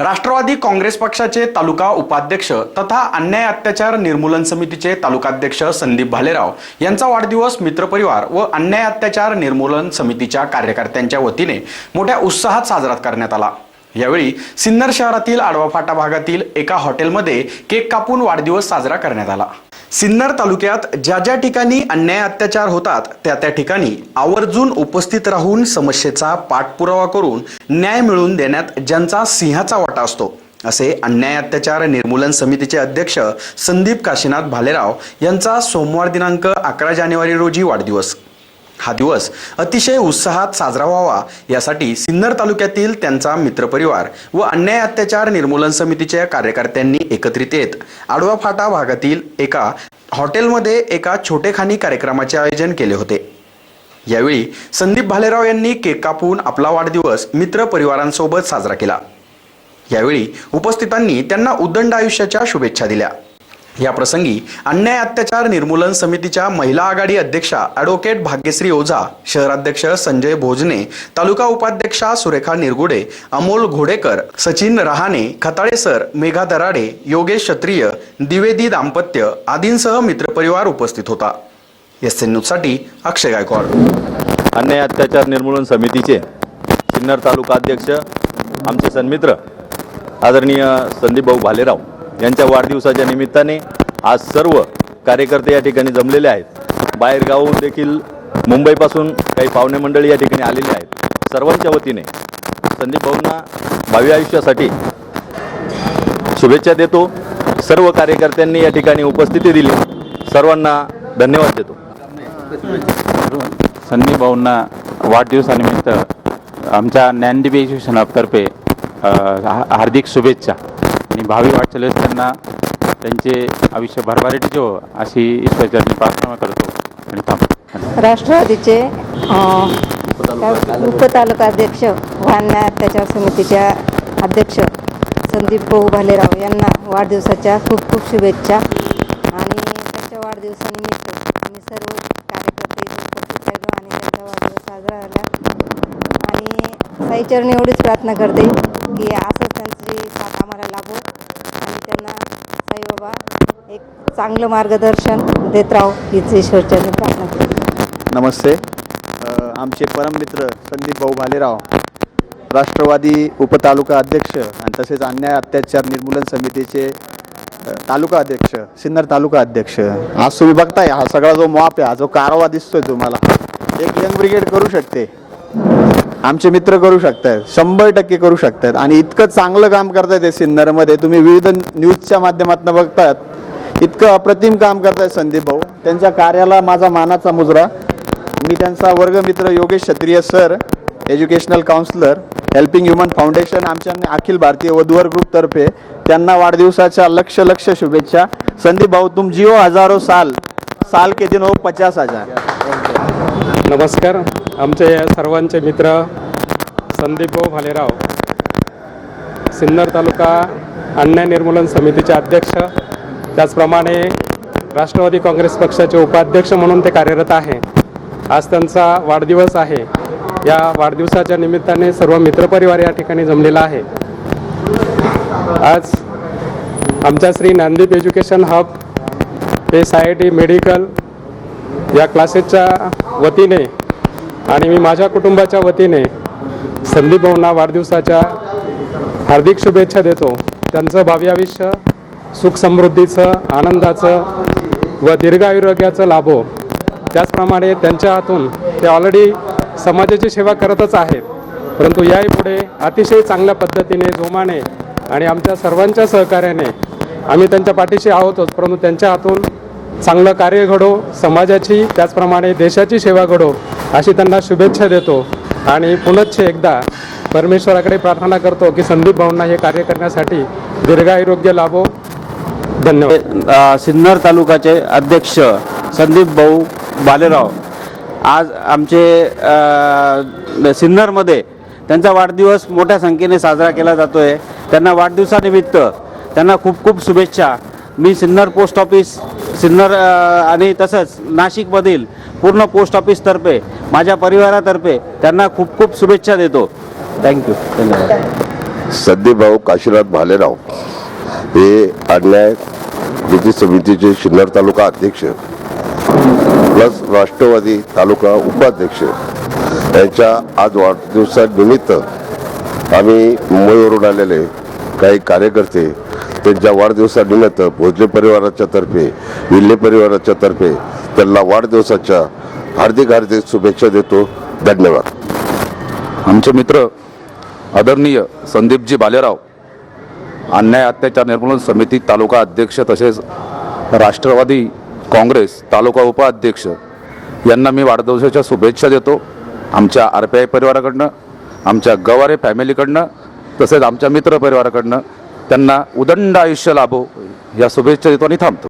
राष्ट्रवादी काँग्रेस पक्षाचे तालुका उपाध्यक्ष तथा अन्याय अत्याचार निर्मूलन समितीचे तालुकाध्यक्ष संदीप भालेराव यांचा वाढदिवस मित्रपरिवार व अन्याय अत्याचार निर्मूलन समितीच्या कार्यकर्त्यांच्या वतीने मोठ्या उत्साहात साजरा करण्यात आला. यावेळी सिन्नर शहरातील आडवा फाटा भागातील एका हॉटेलमध्ये केक कापून वाढदिवस साजरा करण्यात आला. सिन्नर तालुक्यात ज्या ज्या ठिकाणी अन्याय अत्याचार होतात त्या त्या ठिकाणी आवर्जून उपस्थित राहून समस्येचा पाठपुरावा करून न्याय मिळवून देण्यात ज्यांचा सिंहाचा वाटा असतो असे अन्याय अत्याचार निर्मूलन समितीचे अध्यक्ष संदीप काशीनाथ भालेराव यांचा सोमवार दिनांक अकरा जानेवारी रोजी वाढदिवस. हा दिवस अतिशय उत्साहात साजरा व्हावा यासाठी सिन्नर तालुक्यातील त्यांचा मित्रपरिवार व अन्याय अत्याचार निर्मूलन समितीच्या कार्यकर्त्यांनी एकत्रित येत आडवा फाटा भागातील एका हॉटेलमध्ये एका छोटेखानी कार्यक्रमाचे आयोजन केले होते. यावेळी संदीप भालेराव यांनी केक कापून आपला वाढदिवस मित्र परिवारांसोबत साजरा केला. यावेळी उपस्थितांनी त्यांना उदंड आयुष्याच्या शुभेच्छा दिल्या. या प्रसंगी अन्याय अत्याचार निर्मूलन समितीच्या महिला आघाडी अध्यक्षा ॲडव्होकेट भाग्यश्री ओझा शहराध्यक्ष संजय भोजने तालुका उपाध्यक्षा सुरेखा निरगुडे अमोल घोडेकर सचिन रहाणे खताळे सर मेघा दराडे योगेश क्षत्रिय द्विवेदी दाम्पत्य आदींसह मित्रपरिवार उपस्थित होता. एस एन न्यूजसाठी अक्षय गायकवाड. अन्याय अत्याचार निर्मूलन समितीचे सिन्नर तालुका अध्यक्ष आमचे सन्मित्र आदरणीय संदीपभाऊ भालेराव. यांच्या वाढदिवसाच्या निमित्ताने आज सर्व कार्यकर्ते या ठिकाणी जमलेले आहेत. बाहेर गावून देखील मुंबईपासून काही पाहुणे मंडळी या ठिकाणी आलेली आहेत. सर्वांच्या वतीने संदीप भाऊंना भावी आयुष्यासाठी शुभेच्छा देतो. सर्व कार्यकर्त्यांनी या ठिकाणी उपस्थिती दिली. सर्वांना धन्यवाद देतो. संदीप भाऊंना वाढदिवसानिमित्त आमच्या ज्ञानदेवी शिक्षणातर्फे हार्दिक शुभेच्छा. आणि भावी वाटचालीस त्यांना त्यांचे आयुष्य भरभराट जो हो, अशी ईश्वरचरणी प्रार्थना करतो. आणि थांबतो राष्ट्रवादीचे अं, उपतालुकाध्यक्ष वाहना अन्याय अत्याचार समितीच्या अध्यक्ष संदीप भाऊ भालेराव यांना वाढदिवसाच्या खूप खूप शुभेच्छा. आणि त्यांच्या वाढदिवसानिमित्त मी सर्व कार्यकर्ते उपस्थित राहिलो आणि त्यांचा वाढदिवस साजरा झाला. आणि साईचरणी एवढीच प्रार्थना करते की आज त्यांची साथ आम्हाला लाभो आणि त्यांना साईबाबा एक चांगलं मार्गदर्शन देत राहू हीच ईश्वरच्या प्रार्थना नमस्ते. आमचे परममित्र संदीप भाऊ भालेराव राष्ट्रवादी उपतालुका अध्यक्ष आणि तसेच अन्याय अत्याचार निर्मूलन समितीचे तालुका अध्यक्ष सिन्नर तालुका अध्यक्ष. आज तुम्ही बघताय हा सगळा जो मॉप आहे हा जो कारवा दिसतोय तुम्हाला एक यंग ब्रिगेड करू शकते. आमचे मित्र करू शकतायत शंभर टक्के करू शकतात आणि इतकं चांगलं काम करतायत हे सिन्नरमध्ये. तुम्ही विविध न्यूजच्या माध्यमातून बघतात इतकं अप्रतिम काम करतायत संदीप भाऊ. त्यांच्या कार्याला माझा मानाचा मुजरा. मी त्यांचा वर्गमित्र Yogesh Kshatriya sir educational counsellor helping human foundation आमच्या अखिल भारतीय वधूवर ग्रुपतर्फे त्यांना वाढदिवसाच्या लक्ष लक्ष शुभेच्छा. संदीप भाऊ तुम जिओ हजारो साल साल के दिन हो पचास हजार. नमस्कार. आमचे सर्वांचे मित्र संदीप भाऊ भालेराव. सिन्नर तालुका अन्याय निर्मूलन समितीचे अध्यक्ष त्याचप्रमाणे राष्ट्रवादी काँग्रेस पक्षाचे उपाध्यक्ष म्हणून ते कार्यरत आहे. आज त्यांचा वाढदिवस आहे. या वाढदिवसाच्या निमित्ताने सर्व मित्रपरिवार या ठिकाणी जमलेला आहे. आज आमच्या Shri Nandeep education hub S I T medical या क्लासेसच्या वतीने आणि मी माझ्या कुटुंबाच्या वतीने संदीप भाऊंना वाढदिवसाच्या हार्दिक शुभेच्छा देतो. त्यांचं भावी आयुष्य सुख समृद्धीचं आनंदाचं व दीर्घायुरोग्याचं लाभो. त्याचप्रमाणे त्यांच्या हातून ते ऑलरेडी समाजाची सेवा करतच आहेत. परंतु याही पुढे अतिशय चांगल्या पद्धतीने जोमाने आणि आमच्या सर्वांच्या सहकार्याने आम्ही त्यांच्या पाठीशी आहोतच. परंतु त्यांच्या हातून चांगलं कार्य घडो समाजाची त्याचप्रमाणे देशाची सेवा घडो अशी त्यांना शुभेच्छा देतो. आणि पुनश्च एकदा परमेश्वराकडे प्रार्थना करतो की संदीप भाऊंना हे कार्य करण्यासाठी दीर्घायुरोग्य लाभो. धन्यवाद. सिन्नर तालुकाचे अध्यक्ष संदीप भाऊ बालेराव आज आमचे सिन्नरमध्ये त्यांचा वाढदिवस मोठ्या संख्येने साजरा केला जातो आहे त्यांना वाढदिवसानिमित्त त्यांना खूप खूप शुभेच्छा. मी सिन्नर पोस्ट ऑफिस सिन्नर आणि तसंच नाशिकमधील पूर्ण पोस्ट ऑफिसतर्फे माझ्या परिवारातर्फे त्यांना खूप खूप शुभेच्छा देतो. थँक्यू धन्यवाद. संदीपभाऊ काशीनाथ भालेराव हे अन्याय कृती समितीचे शिन्नर तालुका अध्यक्ष प्लस राष्ट्रवादी तालुका उपाध्यक्ष यांच्या आज वाढदिवसानिमित्त आम्ही मुंबईवरून आलेले काही कार्यकर्ते त्यांच्या वाढदिवसानिमित्त भोजले परिवाराच्या तर्फे विल्हे परिवाराच्या तर्फे त्यांना वाढदिवसाच्या हार्दिक हार्दिक शुभेच्छा देतो. धन्यवाद. आमचे मित्र आदरणीय संदीपजी बालेराव अन्याय अत्याचार निर्मूलन समिती तालुका अध्यक्ष तसेच राष्ट्रवादी काँग्रेस तालुका उपाध्यक्ष यांना मी वाढदिवसाच्या शुभेच्छा देतो. आमच्या आर पी आय परिवाराकडनं आमच्या गवारे फॅमिलीकडनं तसेच आमच्या मित्र परिवाराकडनं त्यांना उदंड आयुष्य लाभो या शुभेच्छा देतो आणि थांबतो.